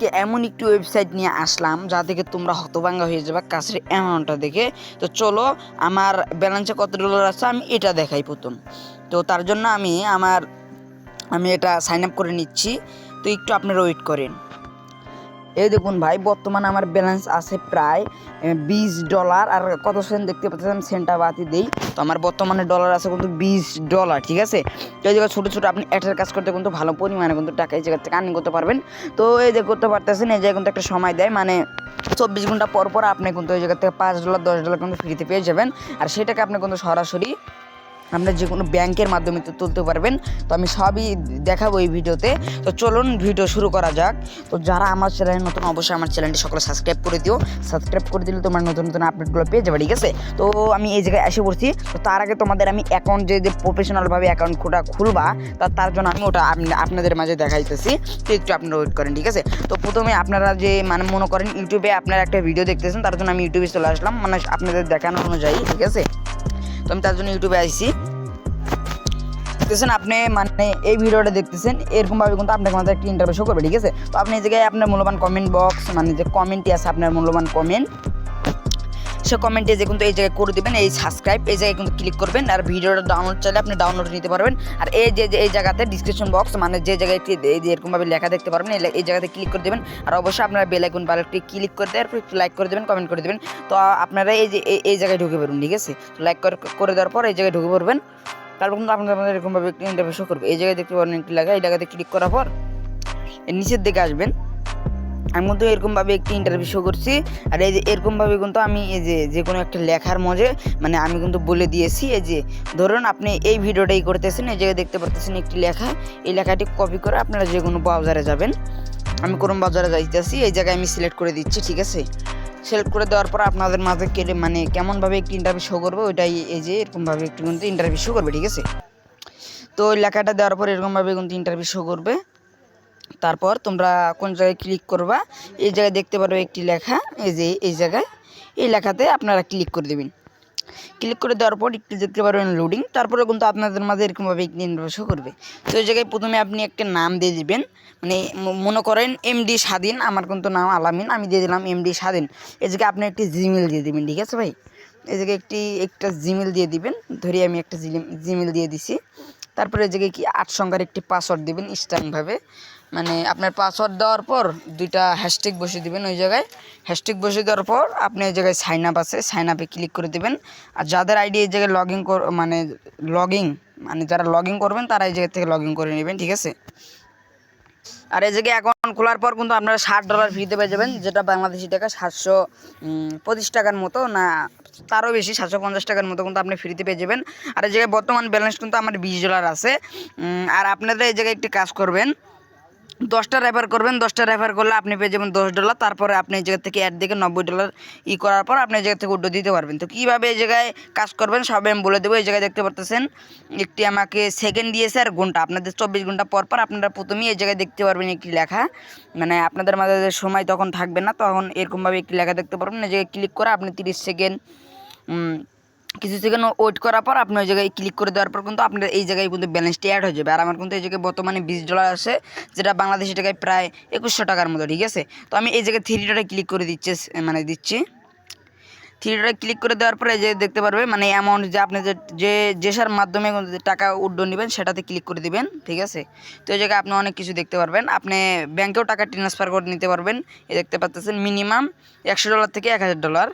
আজকে এমন একটি ওয়েবসাইট নিয়ে আসলাম, যা থেকে তোমরা হতভাঙ্গা হয়ে যাবে কাছের অ্যামাউন্টটা দেখে। তো চলো, আমার ব্যালেন্সে কত ডলার আছে আমি এটা দেখাই প্রথম। তো তার জন্য আমি আমার, আমি এটা সাইন আপ করে নিচ্ছি। তো একটু আপনারা ওয়েট করেন। এই দেখুন ভাই, বর্তমানে আমার ব্যালেন্স আছে প্রায় বিশ ডলার আর কত সেন্ট দেখতে পাচ্ছেন? সেন্টটা বাতি দেই। তো আমার বর্তমানে ডলার আছে কিন্তু বিশ ডলার ঠিক আছে? তো এই জায়গায় ছোটো ছোটো আপনি একটার কাজ করতে কিন্তু ভালো পরিমাণে কিন্তু টাকা এই জায়গা থেকে আর্নিং করতে পারবেন। তো এই যে করতে পারতেছেন, এই জায়গায় কিন্তু একটা সময় দেয় মানে চব্বিশ ঘণ্টা পর পর আপনি কিন্তু ওই জায়গা থেকে পাঁচ ডলার দশ ডলার কিন্তু ফ্রিতে পেয়ে যাবেন। আর সেটাকে আপনি কিন্তু সরাসরি আপনার যে কোনো ব্যাংকের মাধ্যমে তো তুলতে পারবেন। তো আমি সবই দেখাবো এই ভিডিওতে। তো চলুন ভিডিও শুরু করা যাক। তো যারা আমার চ্যানেলে নতুন, অবশ্যই আমার চ্যানেলটি সকলে সাবস্ক্রাইব করে দিও। সাবস্ক্রাইব করে দিলে তোমার নতুন নতুন আপডেটগুলো পেয়ে যাবে, ঠিক আছে? তো আমি এই জায়গায় এসে পড়ছি। তো তার আগে তোমাদের আমি অ্যাকাউন্ট যে যে প্রফেশনালভাবে অ্যাকাউন্ট খোটা খুলবা, তা, তার জন্য আমি ওটা আপনাদের মাঝে দেখাইতেছি। তো একটু আপনারা ওয়েট করেন, ঠিক আছে? তো প্রথমে আপনারা যে মানে মনে করেন, ইউটিউবে আপনারা একটা ভিডিও দেখতেছেন, তার জন্য আমি ইউটিউবে চলে আসলাম। মানে আপনাদের দেখানো অনুযায়ী, ঠিক আছে? তো আমি তার জন্য ইউটিউবে আসছি। দেখতেছেন আপনি মানে এই ভিডিওটা দেখতেছেন, এরকমভাবে কিন্তু আপনাকে আমাদের একটা ইন্টারভিউ শো করবে, ঠিক আছে? তো আপনি এই জায়গায় আপনার মূল্যবান কমেন্ট বক্স মানে যে কমেন্টই আছে, আপনার মূল্যবান কমেন্ট সে কমেন্টে যে কিন্তু এই জায়গায় করে দেবেন, এই সাবস্ক্রাইব এই জায়গায় কিন্তু ক্লিক করবেন, আর ভিডিওটা ডাউনলোড চাইলে আপনি ডাউনলোড নিতে পারবেন। আর এই যে এই জায়গাতে ডিসক্রিপশন বক্স মানে যে জায়গায় এরকমভাবে লেখা দেখতে পারবেন, এই জায়গাতে ক্লিক করে দেবেন। আর অবশ্যই আপনারা বেল আইকন বারোটি ক্লিক করে দেওয়ার পর একটু লাইক করে দেবেন কমেন্ট করে দেবেন। তো আপনারা এই যে, এই- জায়গায় ঢুকে পড়ুন, ঠিক আছে? লাইক করে দেওয়ার পর এই জায়গায় ঢুকে পড়বেন। তারপর কিন্তু আপনাদের এরকমভাবে একটি ইন্টারভিউ শো করবে। এই জায়গায় দেখতে পারেন একটি লেখা এই জায়গাতে ক্লিক করার পর নিচের দিকে আসবেন। আমি কিন্তু এরকমভাবে একটি ইন্টারভিউ শো করছি। আর এই যে এরকমভাবে কিন্তু আমি এই যে যে কোনো একটা লেখার মজে মানে আমি কিন্তু বলে দিয়েছি, এই যে ধরুন আপনি এই ভিডিওটাই করতেছেন, এই জায়গায় দেখতে পারতেছেন একটি লেখা, এই লেখাটি কপি করে আপনারা যে কোনো ব্রাউজারে যাবেন। আমি কোন বাজারে যাইতেছি, এই জায়গায় আমি সিলেক্ট করে দিচ্ছি, ঠিক আছে? সিলেক্ট করে দেওয়ার পর আপনাদের মাঝে কেটে মানে কেমনভাবে একটি ইন্টারভিউ শো করবে, ওইটাই এই যে এরকমভাবে একটু কিন্তু ইন্টারভিউ শো করবে, ঠিক আছে? তো ওই লেখাটা দেওয়ার পর এরকমভাবে কিন্তু ইন্টারভিউ শো করবে। তারপর তোমরা কোন জায়গায় ক্লিক করবা, এই জায়গায় দেখতে পারবে একটি লেখা, এই যে এই জায়গায়, এই লেখাতে আপনারা ক্লিক করে দেবেন। ক্লিক করে দেওয়ার পর একটু দেখতে পারবেন লোডিং তারপরে কিন্তু আপনাদের মাঝে এরকমভাবে একটি করবে। তো এই জায়গায় প্রথমে আপনি একটা নাম দিয়ে দিবেন মানে মনে করেন এমডি স্বাধীন, আমার কিন্তু নাম আলামিন, আমি দিয়ে দিলাম এমডি স্বাধীন। এই জায়গায় আপনি একটি জিমেল দিয়ে দিবেন, ঠিক আছে ভাই? এই জায়গায় একটি, একটা জিমেল দিয়ে দিবেন, ধরি আমি একটা জিমেল দিয়ে দিছি। তারপরে এই জায়গায় কি আট সংখ্যার একটি পাসওয়ার্ড দেবেন স্ট্রংভাবে মানে আপনার পাসওয়ার্ড দেওয়ার পর দুইটা হ্যাশট্যাগ বসিয়ে দিবেন ওই জায়গায়। হ্যাশট্যাগ বসিয়ে দেওয়ার পর আপনি এই জায়গায় সাইন আপ আছে সাইন আপে ক্লিক করে দেবেন। আর যাদের আইডি এই জায়গায় লগ ইন মানে লগ ইন মানে যারা লগ ইন করবেন তারা এই জায়গা থেকে লগ ইন করে নেবেন, ঠিক আছে? আর এই জায়গায় অ্যাকাউন্ট খোলার পর কিন্তু আপনারা ষাট ডলার ফ্রিতে পেয়ে যাবেন, যেটা বাংলাদেশি টাকা সাতশো পঁচিশ টাকার মতো না, তারও বেশি, সাতশো পঞ্চাশ টাকার মতো কিন্তু আপনি ফ্রিতে পেয়ে যাবেন। আর এই জায়গায় বর্তমান ব্যালেন্স কিন্তু আমার বিশ ডলার আছে। আর আপনারা এই জায়গায় একটি কাজ করবেন দশটা রেফার করবেন, দশটা রেফার করলে আপনি পেয়ে যাবেন দশ ডলার তারপরে আপনি এই জায়গা থেকে অ্যাড দেখে নব্বই ডলার ই করার পর আপনি এই জায়গা থেকে উড্ডো দিতে পারবেন। তো কীভাবে এই জায়গায় কাজ করবেন, সবে আমি বলে দেবো, এই জায়গায় দেখতে পারতেছেন, একটি আমাকে সেকেন্ড দিয়েছে আর ঘণ্টা, আপনাদের চব্বিশ ঘণ্টা পর পর আপনারা প্রথমেই এই জায়গায় দেখতে পারবেন একটি লেখা। মানে আপনাদের মাঝে সময় তখন থাকবে না, তখন এরকমভাবে একটি লেখা দেখতে পারবেন। এই জায়গায় ক্লিক করে আপনি তিরিশ সেকেন্ড কিছু সেকেন্ড ওয়েট করার পর আপনি ওই জায়গায় ক্লিক করে দেওয়ার পর কিন্তু আপনার এই জায়গায় কিন্তু ব্যালেন্সটি অ্যাড হয়ে যাবে। আর আমার কিন্তু এই জায়গায় বর্তমানে বিশ ডলার আছে, যেটা বাংলাদেশি টাকায় প্রায় একুশশো টাকার মতো, ঠিক আছে? তো আমি এই জায়গায় থ্রি ডটে ক্লিক করে দিচ্ছে মানে দিচ্ছি। থ্রি ডটে ক্লিক করে দেওয়ার পরে এই যে দেখতে পারবে মানে অ্যামাউন্ট যে আপনি যে যেসার মাধ্যমে টাকা উড্ডো নেবেন সেটাতে ক্লিক করে দিবেন, ঠিক আছে? তো এই জায়গায় আপনি অনেক কিছু দেখতে পারবেন। আপনি ব্যাংকেও টাকা ট্রান্সফার করে নিতে পারবেন। এই দেখতে পাচ্ছেন মিনিমাম একশো ডলার থেকে এক হাজার ডলার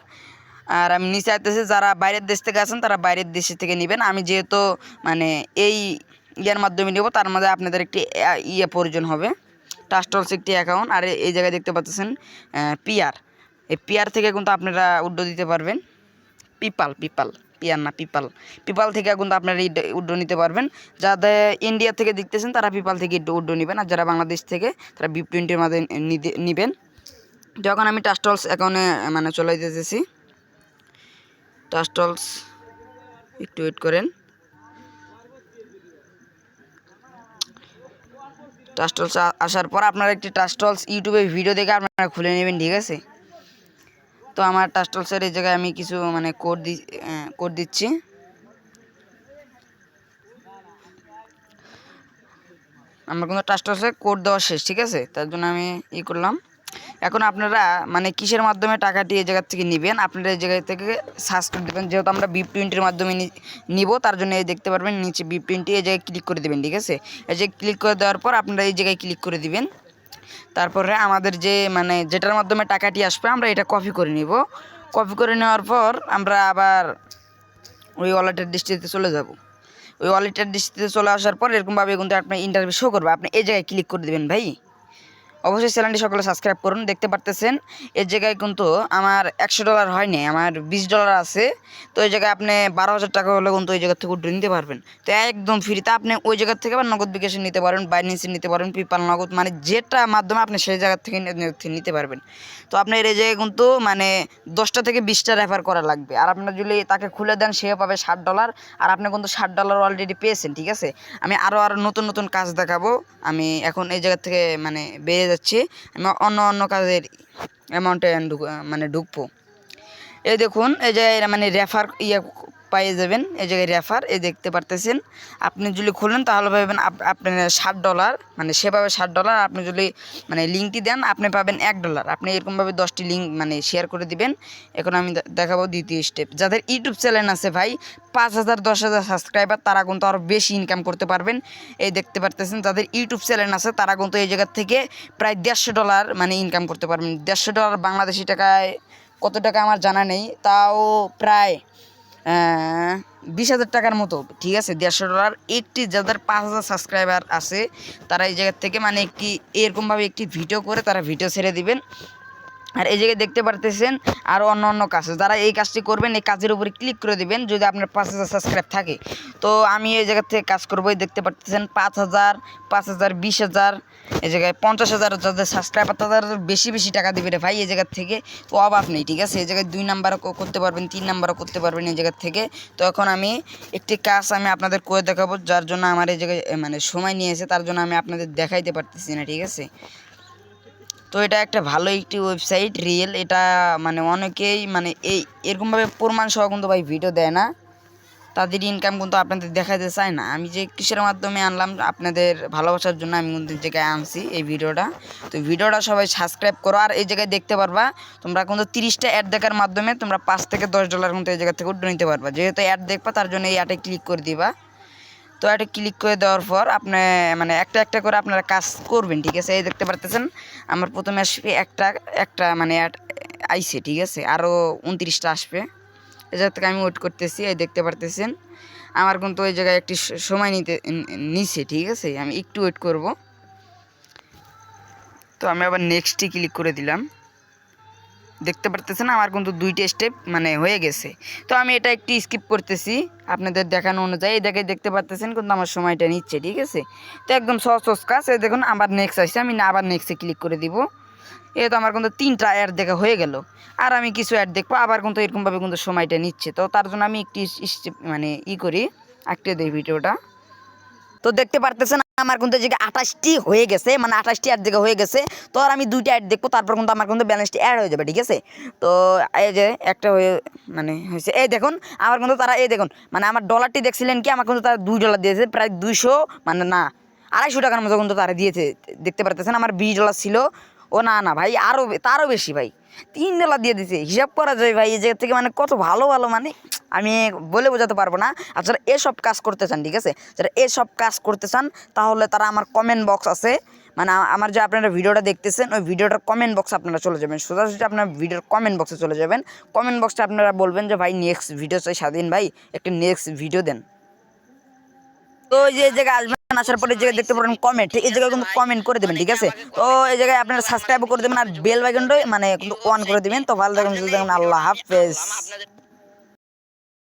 আর আমি নিচে আসতেছি যারা বাইরের দেশ থেকে আছেন, তারা বাইরের দেশ থেকে নেবেন। আমি যেহেতু মানে এই ইয়ার মাধ্যমে নেব, তার মধ্যে আপনাদের একটি ইয়ে প্রয়োজন হবে। টাস্টলস একটি অ্যাকাউন্ট আর এই জায়গায় দেখতে পাচ্ছেন পিয়ার এই পিয়ার থেকে কিন্তু আপনারা উড্ডো দিতে পারবেন। পিপাল পিপাল পিয়ার না পিপাল পিপাল থেকে কিন্তু আপনারা উড্ডো নিতে পারবেন। যাদের ইন্ডিয়া থেকে দেখতেছেন, তারা পিপাল থেকে উড্ডো নেবেন। আর যারা বাংলাদেশ থেকে, তারা বি টোয়েন্টির মাধ্যমে নিবেন। যখন আমি টাস্টলস অ্যাকাউন্টে মানে চলে যেতেছি টাস্টলস একটু ওয়েট করেন। টাস্টলস আসার পর আপনারা একটি টাস্টলস ইউটিউবে ভিডিও দেখে আপনারা খুলে নেবেন, ঠিক আছে? তো আমার টাস্টলসের এই জায়গায় আমি কিছু মানে কোড দি কোড দিচ্ছি। আমার কিন্তু টাস্টলসে কোড দেওয়া শেষ, ঠিক আছে? তার জন্য আমি ই করলাম। এখন আপনারা মানে কিসের মাধ্যমে টাকাটি এই জায়গা থেকে নেবেন? আপনারা এই জায়গা থেকে সার্চ করে দেবেন। যেহেতু আমরা বিপ টোয়েন্টির মাধ্যমে নিব, তার জন্য এই দেখতে পারবেন, নিচে বি টোয়েন্টি এই জায়গায় ক্লিক করে দেবেন, ঠিক আছে? এই যে ক্লিক করে দেওয়ার পর আপনারা এই জায়গায় ক্লিক করে দিবেন। তারপরে আমাদের যে মানে যেটার মাধ্যমে টাকাটি আসবে, আমরা এটা কপি করে নিব। কপি করে নেওয়ার পর আমরা আবার ওই ওয়ালেটের দৃষ্টিতে চলে যাব। ওই ওয়ালেটের দৃষ্টিতে চলে আসার পর এরকমভাবে কিন্তু আপনার ইন্টারভিউ শো করবে। আপনি এই জায়গায় ক্লিক করে দেবেন, ভাই। অবশ্যই চ্যানেলটি সকলে সাবস্ক্রাইব করুন, দেখতে পারতেছেন। এর জায়গায় কিন্তু আমার একশো ডলার হয়নি, আমার বিশ ডলার আছে। তো ওই জায়গায় আপনি বারো হাজার টাকা হলে কিন্তু ওই জায়গা থেকে উঠে নিতে পারবেন। তো একদম ফ্রিতে আপনি ওই জায়গা থেকে আবার নগদ বিকাশে নিতে পারেন বাইন্যান্সে নিতে পারেন পিপাল নগদ মানে যেটা মাধ্যমে আপনি সেই জায়গা থেকে নিতে পারবেন। তো আপনার এই জায়গায় কিন্তু মানে দশটা থেকে বিশটা রেফার করা লাগবে। আর আপনার যদি তাকে খুলে দেন সে পাবে ষাট ডলার। আর আপনি কিন্তু ষাট ডলার অলরেডি পেয়েছেন, ঠিক আছে? আমি আরও আরও নতুন নতুন কাজ দেখাবো। আমি এখন এই জায়গা থেকে মানে বেরিয়ে যাচ্ছি আমি অন্য অন্য কাজের অ্যামাউন্টে মানে ঢুকবো। এই দেখুন, এই যে মানে রেফার ইয়ে পাইয়ে যাবেন। এই জায়গায় রেফার এই দেখতে পারতেছেন। আপনি যদি খুলেন, তাহলে পাবেন আপ- আপনি ষাট ডলার মানে সে পাবে ষাট ডলার আপনি যদি মানে লিঙ্কটি দেন, আপনি পাবেন এক ডলার আপনি এরকমভাবে দশটি লিঙ্ক মানে শেয়ার করে দিবেন। এখন আমি দেখাবো দ্বিতীয় স্টেপ যাদের ইউটিউব চ্যানেল আছে ভাই, পাঁচ হাজার, দশ হাজার সাবস্ক্রাইবার তারা কিন্তু আরও বেশি ইনকাম করতে পারবেন। এই দেখতে পারতেছেন, যাদের ইউটিউব চ্যানেল আছে, তারা কিন্তু এই জায়গার থেকে প্রায় দেড়শো ডলার মানে ইনকাম করতে পারবেন। দেড়শো ডলার বাংলাদেশি টাকায় কত টাকা আমার জানা নেই, তাও প্রায় বিশ হাজার টাকার মতো, ঠিক আছে? দেড়শো ডলার। একটি যাদের পাঁচ হাজার সাবস্ক্রাইবার আছে, তারা এই জায়গার থেকে মানে একটি এরকমভাবে একটি ভিডিও করে, তারা ভিডিও ছেড়ে দিবেন। আর এই জায়গায় দেখতে পারতেছেন আরও অন্য অন্য কাজ যারা এই কাজটি করবেন, এই কাজের উপরে ক্লিক করে দিবেন, যদি আপনার পাঁচ হাজার সাবস্ক্রাইব থাকে। তো আমি এই জায়গা থেকে কাজ করব দেখতে পারতেছেন পাঁচ হাজার পাঁচ হাজার, বিশ হাজার, এই জায়গায় পঞ্চাশ হাজার যাদের সাবস্ক্রাইবার তাদের বেশি বেশি টাকা দিবে রে ভাই এই জায়গার থেকে। তো অভাব নেই, ঠিক আছে? এই জায়গায় দুই নাম্বারও করতে পারবেন, তিন নাম্বারও করতে পারবেন এই জায়গার থেকে। তো এখন আমি একটি কাজ আমি আপনাদের করে দেখাবো, যার জন্য আমার এই জায়গায় মানে সময় নিয়েছে তার জন্য আমি আপনাদের দেখাইতে পারতেছি না, ঠিক আছে? তো এটা একটা ভালো একটি ওয়েবসাইট রিয়েল এটা মানে অনেকেই মানে এই এরকমভাবে প্রমাণ সহ কিন্তু ভাই ভিডিও দেয় না। তাদের ইনকাম কিন্তু আপনাদের দেখাতে চায় না। আমি যে কিসের মাধ্যমে আনলাম আপনাদের ভালোবাসার জন্য আমি কিন্তু জায়গায় আনছি এই ভিডিওটা তো ভিডিওটা সবাই সাবস্ক্রাইব করো আর এই জায়গায় দেখতে পারবা, তোমরা কিন্তু তিরিশটা অ্যাড দেখার মাধ্যমে তোমরা পাঁচ থেকে দশ ডলার কিন্তু এই জায়গা থেকে উঠে নিতে পারবা। যেহেতু অ্যাড দেখবা, তার জন্য এই অ্যাডে ক্লিক করে দিবা। তো এটা ক্লিক করে দেওয়ার পর আপনি মানে একটা একটা করে আপনারা কাজ করবেন, ঠিক আছে? এই দেখতে পারতেছেন? আমার প্রথমে আসবে একটা একটা মানে আইসে ঠিক আছে? আরও উনত্রিশটা আসবে। এই জায়গা থেকে আমি ওয়েট করতেছি, এই দেখতে পারতেছেন? আমার কিন্তু ওই জায়গায় একটি সময় নিতে নিছে, ঠিক আছে? আমি একটু ওয়েট করব। তো আমি আবার নেক্সটে ক্লিক করে দিলাম। দেখতে পারতেছেন, আমার কিন্তু দুইটা স্টেপ মানে হয়ে গেছে। তো আমি এটা একটু স্কিপ করতেছি, আপনাদের দেখানো অনুযায়ী। দেখে দেখতে পারতেছেন, কিন্তু আমার সময়টা নিচ্ছে, ঠিক আছে? তো একদম সহজ সহজ কাজ। এই দেখুন, আবার নেক্সট আসছে, আমি না আবার নেক্সটে ক্লিক করে দিব। এ তো আমার কিন্তু তিনটা অ্যাড দেখা হয়ে গেল। আর আমি কিছু অ্যাড দেখব, আবার কিন্তু এরকমভাবে কিন্তু সময়টা নিচ্ছে। তো তার জন্য আমি একটি মানে ই করি আঁকতে দিই ভিডিওটা। তো দেখতে পারতেছেন আমার কিন্তু যে আঠাশটি হয়ে গেছে মানে আঠাশটি অ্যাড দেখে হয়ে গেছে। তো আর আমি দুইটা অ্যাড দেখব, তারপর কিন্তু আমার কিন্তু ব্যালেন্সটি অ্যাড হয়ে যাবে, ঠিক আছে? তো এই যে একটা হয়ে মানে হয়েছে। এই দেখুন, আমার কিন্তু তারা, এই দেখুন মানে আমার ডলারটি দেখছিলেন কি, আমার কিন্তু তারা দুই ডলার দিয়েছে, প্রায় দুইশো মানে না, আড়াইশো টাকার মতো কিন্তু তারা দিয়েছে, দেখতে পারতেছেন, আমার বিশ ডলার ছিল। ও না না, ভাই আরও তারও বেশি, ভাই। তিন ডলার দিয়ে দিছে, হিসাব করা যায়, ভাই, এই জায়গা থেকে মানে কত ভালো ভালো মানে আমি বলে বোঝাতে পারব না। আর যারা এসব কাজ করতে চান, ঠিক আছে? যারা এসব কাজ করতে চান, তাহলে তারা আমার কমেন্ট বক্স আছে। মানে আমার যে আপনারা ভিডিওটা দেখতেছেন, ওই ভিডিওটার কমেন্ট বক্সে আপনারা চলে যাবেন। সোজাসুজি আপনার ভিডিওর কমেন্ট বক্সে চলে যাবেন। কমেন্ট বক্সে আপনারা বলবেন যে, ভাই নেক্সট ভিডিও চাই, স্বাধীন ভাই, একটা নেক্সট ভিডিও দেন। তো যে জায়গায় আসবেন, আসার পরে এই জায়গায় দেখতে পারেন কমেন্ট এই জায়গায় কিন্তু কমেন্ট করে দেবেন, ঠিক আছে? তো এই জায়গায় আপনারা সাবস্ক্রাইব করে দেবেন আর বেল বাটনটা মানে কিন্তু অন করে দিবেন। তো ভালো থাকবেন আল্লাহ হাফেজ।